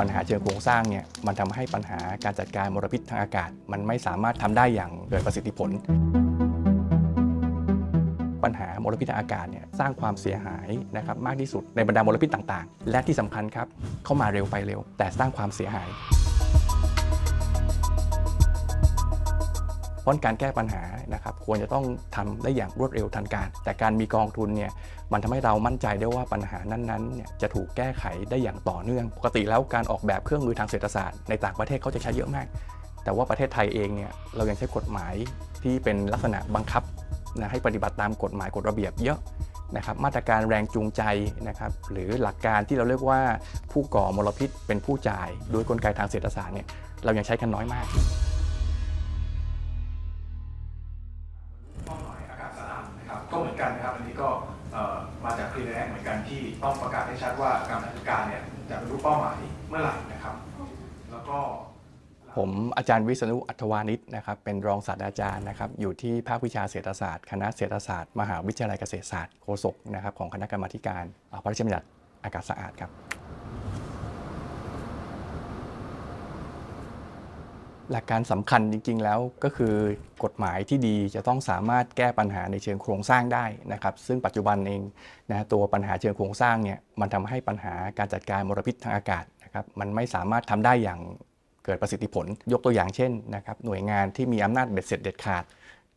ปัญหาเชิงโครงสร้างเนี่ยมันทำให้ปัญหาการจัดการมลพิษทางอากาศ มันไม่สามารถทำได้อย่างเกิดประสิทธิผล ปัญหามลพิษทางอากาศเนี่ยสร้างความเสียหายนะครับมากที่สุดในบรรดามลพิษต่างๆ และที่สำคัญครับเข้ามาเร็วไปเร็ว แต่สร้างความเสียหาย ราะการแก้ปัญหานะครับควรจะต้องทำได้อย่างรวดเร็วทันการ แต่การมีกองทุนเนี่ยมันทำให้เรามั่นใจได้ว่าปัญหานั้นๆเนี่ยจะถูกแก้ไขได้อย่างต่อเนื่อง ปกติแล้วการออกแบบเครื่องมือทางเศรษฐศาสตร์ในต่างประเทศเขาจะใช้เยอะมาก แต่ว่าประเทศไทยเองเนี่ยเรายังใช้กฎหมายที่เป็นลักษณะบังคับนะให้ปฏิบัติตามกฎหมายกฎระเบียบเยอะนะครับมาตรการแรงจูงใจนะครับหรือหลักการที่เราเรียกว่าผู้ก่อมลพิษเป็นผู้จ่าย โดยกลไกทางเศรษฐศาสตร์เนี่ยเรายังใช้กันน้อยมาก ต้องประกาศให้ชัดว่าการดำเนินการเนี่ยจะบรรลุเป้าหมายเมื่อไหร่นะครับ แล้วก็ผมอาจารย์วิษณุอัธวานิชนะครับเป็นรองศาสตราจารย์นะครับอยู่ที่ภาควิชาเศรษฐศาสตร์ คณะเศรษฐศาสตร์ มหาวิทยาลัยเกษตรศาสตร์โฆษกนะครับของคณะกรรมาการอ่าพระราชบัญญัติอากาศสะอาดครับ หลักการสำคัญจริง ๆ แล้วก็คือกฎหมายที่ดีจะต้องสามารถแก้ปัญหาในเชิงโครงสร้างได้นะครับ ซึ่งปัจจุบันเองนะตัวปัญหาเชิงโครงสร้างเนี่ยมันทำให้ปัญหาการจัดการมลพิษทางอากาศนะครับมันไม่สามารถทำได้อย่างเกิดประสิทธิผล ยกตัวอย่างเช่นนะครับหน่วยงานที่มีอำนาจเบ็ดเสร็จเด็ดขาด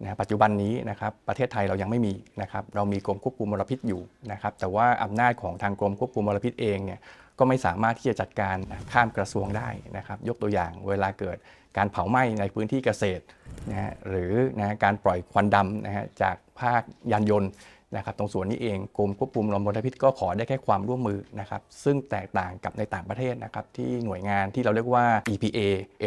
นะปัจจุบันนี้นะครับประเทศไทยเรายังไม่มีนะครับเรามีกรมควบคุมมลพิษอยู่นะครับแต่ว่าอำนาจของทางกรมควบคุมมลพิษเองเนี่ย ก็ไม่สามารถที่จะจัดการข้ามกระทรวงได้นะครับ ยกตัวอย่างเวลาเกิดการเผาไหม้ในพื้นที่เกษตรนะฮะหรือนะการปล่อยควันดำนะฮะจากภาคยานยนต์นะครับ ตรงส่วนนี้เองกรมควบคุมมลพิษก็ขอได้แค่ความร่วมมือนะครับ ซึ่งแตกต่างกับในต่างประเทศนะครับ ที่หน่วยงานที่เราเรียกว่า EPA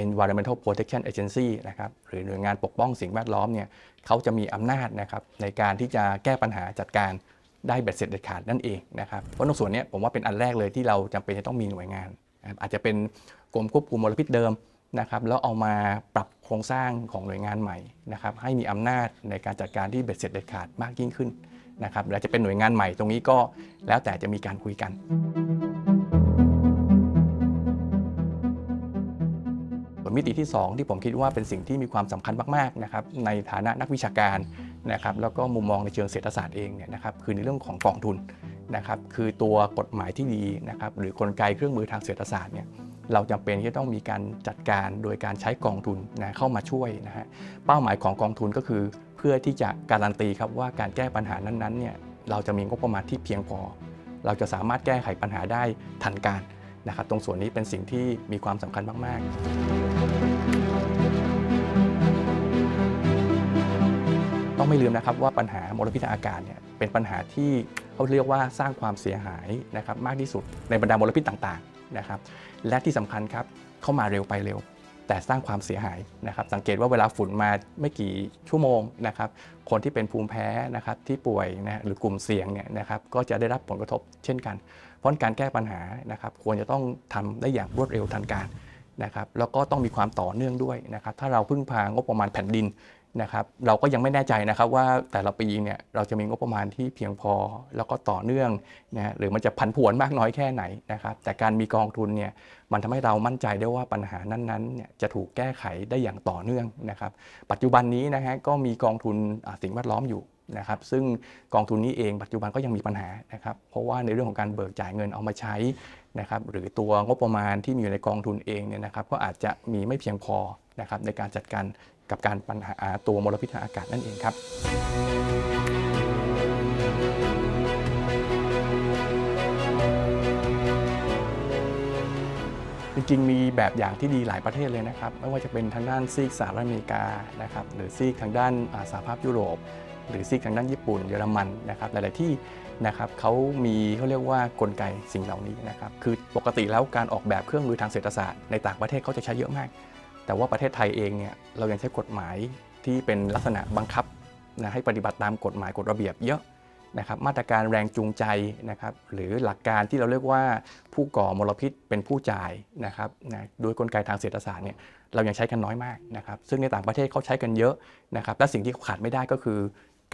Environmental Protection Agency นะครับหรือหน่วยงานปกป้องสิ่งแวดล้อมเนี่ยเขาจะมีอำนาจนะครับในการที่จะแก้ปัญหาจัดการ ได้เบ็ดเสร็จเด็ดขาดนั่นเองนะครับเพราะตรงส่วนนี้ผมว่าเป็นอันแรกเลยที่เราจำเป็นจะต้องมีหน่วยงาน อาจจะเป็นกรมควบคุมมลพิษเดิมนะครับแล้วเอามาปรับโครงสร้างของหน่วยงานใหม่นะครับให้มีอำนาจในการจัดการที่เบ็ดเสร็จเด็ดขาดมากยิ่งขึ้นนะครับและจะเป็นหน่วยงานใหม่ตรงนี้ก็แล้วแต่จะมีการคุยกัน วนมิติที่ 2 ที่ผมคิดว่าเป็นสิ่งที่มีความสำคัญมากๆนะครับในฐานะนักวิชาการนะครับแล้วก็มุมมองในเชิงเศรษฐศาสตร์เองเนี่ยนะครับคือในเรื่องของกองทุนนะครับคือตัวกฎหมายที่ดีนะครับหรือกลไกเครื่องมือทางเศรษฐศาสตร์เนี่ยเราจำเป็นที่จะต้องมีการจัดการโดยการใช้กองทุนนะเข้ามาช่วยนะฮะเป้าหมายของกองทุนก็คือ เพื่อที่จะการันตีครับว่าการแก้ปัญหานั้นๆเนี่ยเราจะมีงบประมาณที่เพียงพอ เราจะสามารถแก้ไขปัญหาได้ทันการนะครับตรงส่วนนี้เป็นสิ่งที่มีความสำคัญมาก ๆ ต้องไม่ลืมนะครับว่าปัญหามลพิษทางอากาศเนี่ยเป็นปัญหาที่เขาเรียกว่าสร้างความเสียหายนะครับมากที่สุดในบรรดามลพิษต่างๆนะครับและที่สำคัญครับเข้ามาเร็วไปเร็ว แต่สร้างความเสียหายนะครับสังเกตว่าเวลาฝุ่นมาไม่กี่ชั่วโมงนะครับคนที่เป็นภูมิแพ้นะครับที่ป่วยนะหรือกลุ่มเสี่ยงเนี่ยนะครับก็จะได้รับผลกระทบเช่นกัน เพราะการแก้ปัญหานะครับควรจะต้องทำได้อย่างรวดเร็วทันการนะครับแล้วก็ต้องมีความต่อเนื่องด้วยนะครับถ้าเราพึ่งพางบประมาณแผ่นดิน นะครับเราก็ยังไม่แน่ใจนะครับว่าแต่ละปีเนี่ยเราจะมีงบประมาณที่เพียงพอ แล้วก็ต่อเนื่องนะหรือมันจะผันผวนมากน้อยแค่ไหนนะครับแต่การมีกองทุนเนี่ยมันทำให้เรามั่นใจได้ว่าปัญหานั้นๆเนี่ยจะถูกแก้ไขได้อย่างต่อเนื่องนะครับปัจจุบันนี้นะฮะก็มีกองทุนสิ่งแวดล้อมอยู่นะครับซึ่งกองทุนนี้เองปัจจุบันก็ยังมีปัญหานะครับเพราะว่าในเรื่องของการเบิกจ่ายเงินเอามาใช้นะครับหรือตัวงบประมาณที่มีอยู่ในกองทุนเองเนี่ยนะครับก็อาจจะมีไม่เพียงพอนะครับในการจัดการ กับการปัญหาตัวมลพิษทางอากาศนั่นเองครับจริงๆ มีแบบอย่างที่ดีหลายประเทศเลยนะครับ ไม่ว่าจะเป็นทางด้านซีกสหรัฐอเมริกานะครับหรือซีกทางด้านอาสหภาพยุโรป หรือซีกทางด้านญี่ปุ่นเยอรมันนะครับหลายๆที่นะครับเขามีเขาเรียกว่ากลไกสิ่งเหล่านี้นะครับคือปกติแล้วการออกแบบเครื่องมือทางเศรษฐศาสตร์ในต่างประเทศเขาจะใช้เยอะมาก แต่ว่าประเทศไทยเองเนี่ยเรายังใช้กฎหมายที่เป็นลักษณะบังคับนะให้ปฏิบัติตามกฎหมายกฎระเบียบเยอะนะครับมาตรการแรงจูงใจนะครับหรือหลักการที่เราเรียกว่าผู้ก่อมลพิษเป็นผู้จ่ายนะครับนะโดยกลไกทางเศรษฐศาสตร์เนี่ยเรายังใช้กันน้อยมากนะครับซึ่งในต่างประเทศเขาใช้กันเยอะนะครับและสิ่งที่ขาดไม่ได้ก็คือ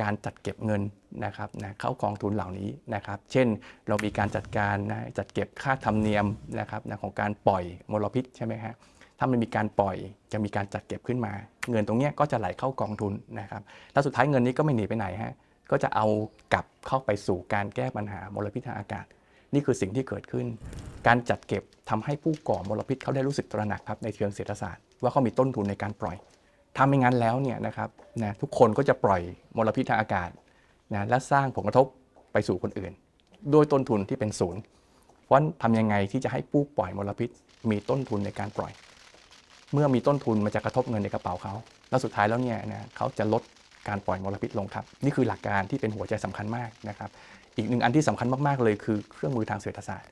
การจัดเก็บเงินนะครับนะเข้ากองทุนเหล่านี้นะครับ เช่นเรามีการจัดการนะจัดเก็บค่าธรรมเนียมนะครับนะของการปล่อยมลพิษใช่ไหมฮะ ถ้ามันมีการปล่อยจะมีการจัดเก็บขึ้นมา เงินตรงนี้ก็จะไหลเข้ากองทุนนะครับแล้วสุดท้ายเงินนี้ก็ไม่หนีไปไหนฮะก็จะเอากลับเข้าไปสู่การแก้ปัญหามลพิษทางอากาศ นี่คือสิ่งที่เกิดขึ้น การจัดเก็บทำให้ผู้ก่อมลพิษเขาได้รู้สึกตระหนักครับในเชิงเศรษฐศาสตร์ว่าเขามีต้นทุนในการปล่อยถ้าไม่งั้นแล้วเนี่ยนะครับนะทุกคนก็จะปล่อยมลพิษทางอากาศนะและสร้างผลกระทบไปสู่คนอื่น โดยต้นทุนที่เป็นศูนย์เพราะฉะนั้นทำยังไงที่จะให้ผู้ปล่อยมลพิษมีต้นทุนในการปล่อย เมื่อมีต้นทุนมันจะกระทบเงินในกระเป๋าเขา แล้วสุดท้ายแล้วเนี่ยนะเขาจะลดการปล่อยมลพิษลงครับ นี่คือหลักการที่เป็นหัวใจสำคัญมากนะครับ อีกหนึ่งอันที่สำคัญมากๆเลยคือเครื่องมือทางเศรษฐศาสตร์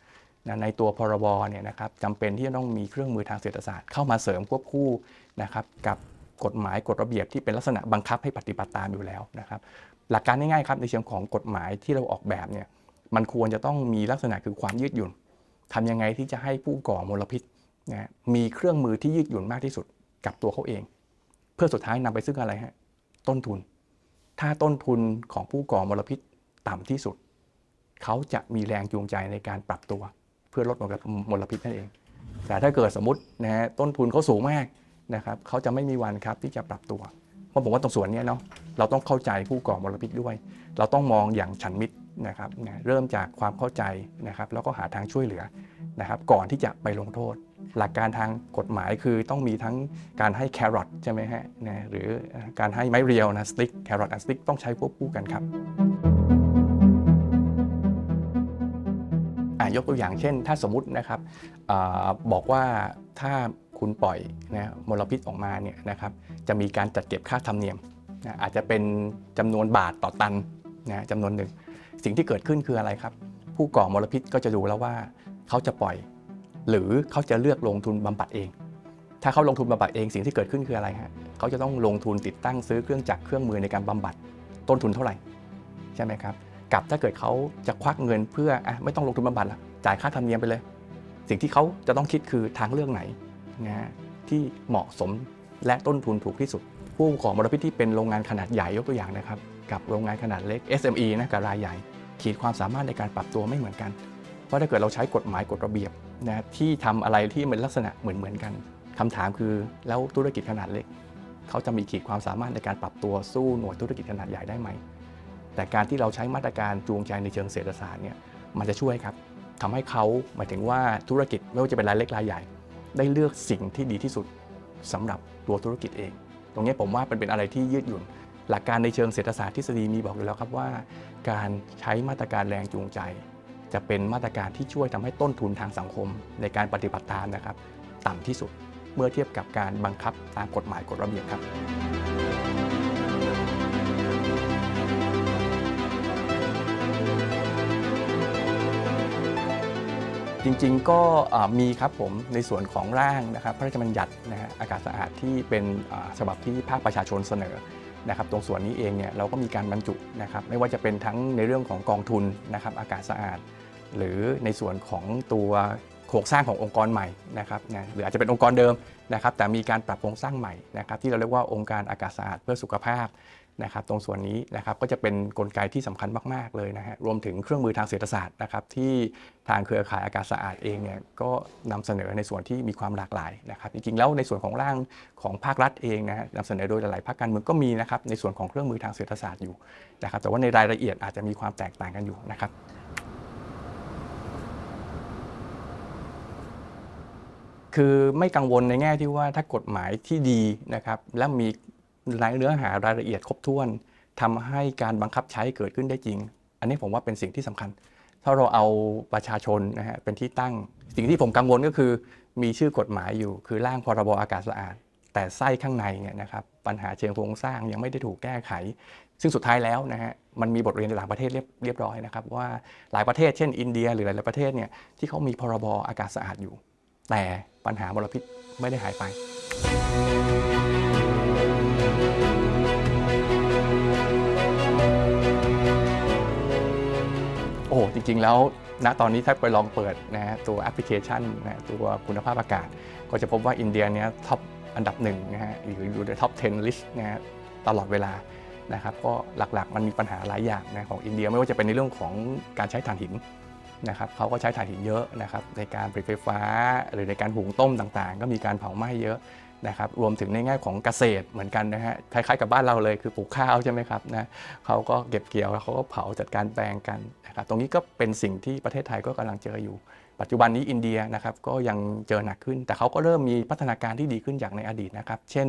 นะในตัวพรบเนี่ยนะครับจำเป็นที่จะต้องมีเครื่องมือทางเศรษฐศาสตร์เข้ามาเสริมควบคู่นะครับกับกฎหมายกฎระเบียบที่เป็นลักษณะบังคับให้ปฏิบัติตามอยู่แล้วนะครับ หลักการง่ายๆครับในเชิงของกฎหมายที่เราออกแบบเนี่ยมันควรจะต้องมีลักษณะคือความยืดหยุ่นทำยังไงที่จะให้ผู้ก่อมลพิษ นะมีเครื่องมือที่ยืดหยุ่นมากที่สุดกับตัวเขาเอง เพื่อสุดท้ายนำไปซึ่งอะไรฮะต้นทุน ถ้าต้นทุนของผู้ก่อมลพิษต่ำที่สุด เขาจะมีแรงจูงใจในการปรับตัว เพื่อลดมลพิษนั่นเอง แต่ถ้าเกิดสมมตินะฮะต้นทุนเขาสูงมากนะครับเขาจะไม่มีวันครับที่จะปรับตัวเพราะผมว่าตรงส่วนนี้เนาะเราต้องเข้าใจผู้ก่อมลพิษด้วย เราต้องมองอย่างฉันมิตรนะครับนะเริ่มจากความเข้าใจนะครับแล้วก็หาทางช่วยเหลือนะครับก่อนที่จะไปลงโทษ หลักการทางกฎหมายคือต้องมีทั้งการให้แครอทใช่ไหมฮะนะหรือการให้ไม้เรียวนะสติ๊กแครอทและสติ๊กต้องใช้ควบคู่กันครับอะยกตัวอย่างเช่น ถ้าสมมตินะครับอบอกว่าถ้าคุณปล่อยนะมลพิษออกมาเนี่ยนะครับจะมีการจัดเก็บค่าธรรมเนียมนะอาจจะเป็นจำนวนบาทต่อตันนะจำนวนหนึ่ง สิ่งที่เกิดขึ้นคืออะไรครับ ผู้ก่อมลพิษก็จะดูแล้วว่าเขาจะปล่อย หรือเขาจะเลือกลงทุนบำบัดเอง ถ้าเขาลงทุนบำบัดเองสิ่งที่เกิดขึ้นคืออะไรฮะเขาจะต้องลงทุนติดตั้งซื้อเครื่องจักรเครื่องมือในการบำบัดต้นทุนเท่าไหร่ใช่ไหมครับกับถ้าเกิดเขาจะควักเงินเพื่ออไม่ต้องลงทุนบำบัดละจ่ายค่าธรรมเนียมไปเลย สิ่งที่เขาจะต้องคิดคือทางเลือกไหนนะฮะที่เหมาะสมและต้นทุนถูกที่สุด ผู้ก่อมลพิษที่เป็นโรงงานขนาดใหญ่ยกตัวอย่างนะครับ กับโรงงานขนาดเล็ก SME นะกับรายใหญ่ ขีดความสามารถในการปรับตัวไม่เหมือนกัน เพราะถ้าเกิดเราใช้กฎหมายกฎระเบียบนะที่ทำอะไรที่มันลักษณะเหมือนเหมือนๆกันคำถามคือแล้วธุรกิจขนาดเล็กเขาจะมีขีดความสามารถในการปรับตัวสู้หน่วยธุรกิจขนาดใหญ่ได้ไหม แต่การที่เราใช้มาตรการจูงใจในเชิงเศรษฐศาสตร์เนี่ยมันจะช่วยครับทำให้เขาหมายถึงว่าธุรกิจไม่ว่าจะเป็นรายเล็กรายใหญ่ ได้เลือกสิ่งที่ดีที่สุดสำหรับตัวธุรกิจเอง ตรงนี้ผมว่าเป็นเป็นอะไรที่ยืดหยุ่น หลักการในเชิงเศรษฐศาสตร์ทฤษฎีมีบอกอยู่แล้วครับว่า การใช้มาตรการแรงจูงใจ จะเป็นมาตรการที่ช่วยทำให้ต้นทุนทางสังคม ในการปฏิบัติตามนะครับ ต่ำที่สุดเมื่อเทียบกับการบังคับตามกฎหมายกฎระเบียบครับจริงๆก็มีครับผมในส่วนของร่างนะครับพระราชบัญญัตินะฮะอากาศสะอาดที่เป็นฉบับที่ภาคประชาชนเสนอ นะครับตรงส่วนนี้เองเนี่ยเราก็มีการบรรจุนะครับไม่ว่าจะเป็นทั้งในเรื่องของกองทุนนะครับอากาศสะอาด หรือในส่วนของตัวโครงสร้างขององค์กรใหม่นะครับนะหรืออาจจะเป็นองค์กรเดิมนะครับแต่มีการปรับโครงสร้างใหม่นะครับที่เราเรียกว่าองค์การอากาศสะอาดเพื่อสุขภาพ นะครับตรงส่วนนี้นะครับก็จะเป็นกลไกที่สำคัญมาก ๆ เลยนะฮะรวมถึงเครื่องมือทางเศรษฐศาสตร์นะครับที่ทางเครือข่ายอากาศสะอาดเองเนี่ยก็นำเสนอในส่วนที่มีความหลากหลายนะครับจริงๆแล้วในส่วนของร่างของภาครัฐเองนะฮะนำเสนอโดยหลายๆภาคการเมืองก็มีนะครับในส่วนของเครื่องมือทางเศรษฐศาสตร์อยู่นะครับแต่ว่าในรายละเอียดอาจจะมีความแตกต่างกันอยู่นะครับคือไม่กังวลในแง่ที่ว่าถ้ากฎหมายที่ดีนะครับและมี รายเนื้อหารายละเอียดครบถ้วนทำให้การบังคับใช้เกิดขึ้นได้จริง อันนี้ผมว่าเป็นสิ่งที่สำคัญ ถ้าเราเอาประชาชนนะฮะเป็นที่ตั้ง สิ่งที่ผมกังวลก็คือ มีชื่อกฎหมายอยู่ คือร่างพรบอากาศสะอาด แต่ไส้ข้างในเนี่ยนะครับปัญหาเชิงโครงสร้างยังไม่ได้ถูกแก้ไข ซึ่งสุดท้ายแล้วนะฮะมันมีบทเรียนในหลายประเทศเรียบเรียบร้อยนะครับว่าหลายประเทศเช่น อินเดีย หรือหลายประเทศเนี่ยที่เขามีพรบอากาศสะอาดอยู่ แต่ปัญหามลพิษไม่ได้หายไป โอ้จริง ๆ แล้วณตอนนี้ถ้าไปลองเปิดนะฮะตัวแอปพลิเคชันนะฮะตัวคุณภาพอากาศ ก็จะพบว่าอินเดียเนี้ยท็อปอันดับหนึ่งนะฮะหรืออยู่ในท็อป 10 ลิสต์นะฮะตลอดเวลานะครับก็หลักๆมันมีปัญหาหลายอย่างนะของอินเดียไม่ว่าจะเป็นในเรื่องของการใช้ถ่านหินนะครับเขาก็ใช้ถ่านหินเยอะนะครับในการผลิตไฟฟ้า หรือในการหุงต้มต่างๆ ก็มีการเผาไหม้เยอะ นะครับรวมถึงในแง่ของเกษตรเหมือนกันนะฮะคล้ายๆกับบ้านเราเลยคือปลูกข้าวใช่ไหมครับนะเขาก็เก็บเกี่ยวแล้วเขาก็เผาจัดการแปลงกันนะครับตรงนี้ก็เป็นสิ่งที่ประเทศไทยก็กำลังเจออยู่ ปัจจุบันนี้อินเดียนะครับก็ยังเจอหนักขึ้น แต่เขาก็เริ่มมีพัฒนาการที่ดีขึ้นจากในอดีตนะครับเช่น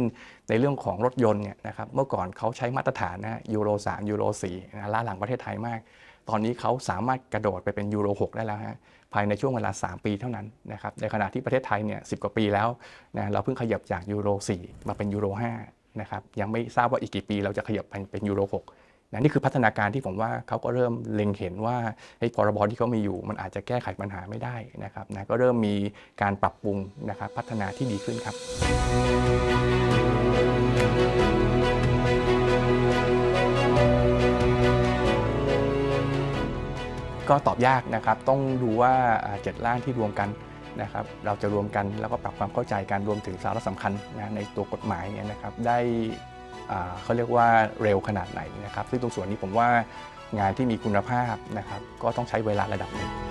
ในเรื่องของรถยนต์เนี่ยนะครับเมื่อก่อนเขาใช้มาตรฐานนะยูโร 3 ยูโร4นะล้าหลังประเทศไทยมาก ตอนนี้เขาสามารถกระโดดไปเป็นยูโร 6 ได้แล้วฮะ ภายในช่วงเวลา 3 ปีเท่านั้นนะครับในขณะที่ประเทศไทยเนี่ยสิกว่าปีแล้วนะเราเพิ่งขยับจากยูโร 4 มาเป็นยูโร5นะครับยังไม่ทราบว่าอีกกี่ปีเราจะขยับไปเป็นยูโร 6นะนี่คือพัฒนาการที่ผมว่าเขาก็เริ่มเล็งเห็นว่าไอ้พรบที่เขามีอยู่ มันอาจจะแก้ไขปัญหาไม่ได้นะครับนะก็เริ่มมีการปรับปรุงนะครับพัฒนาที่ดีขึ้นครับ ก็ตอบยากนะครับ ต้องดูว่าเจ็ดร่างที่รวมกันนะครับ เราจะรวมกันแล้วก็ปรับความเข้าใจการรวมถึงสาระสำคัญนะในตัวกฎหมายเนี่ยนะครับ ได้เขาเรียกว่าเร็วขนาดไหนนะครับ ซึ่งตรงส่วนนี้ผมว่างานที่มีคุณภาพนะครับ ก็ต้องใช้เวลาระดับหนึ่ง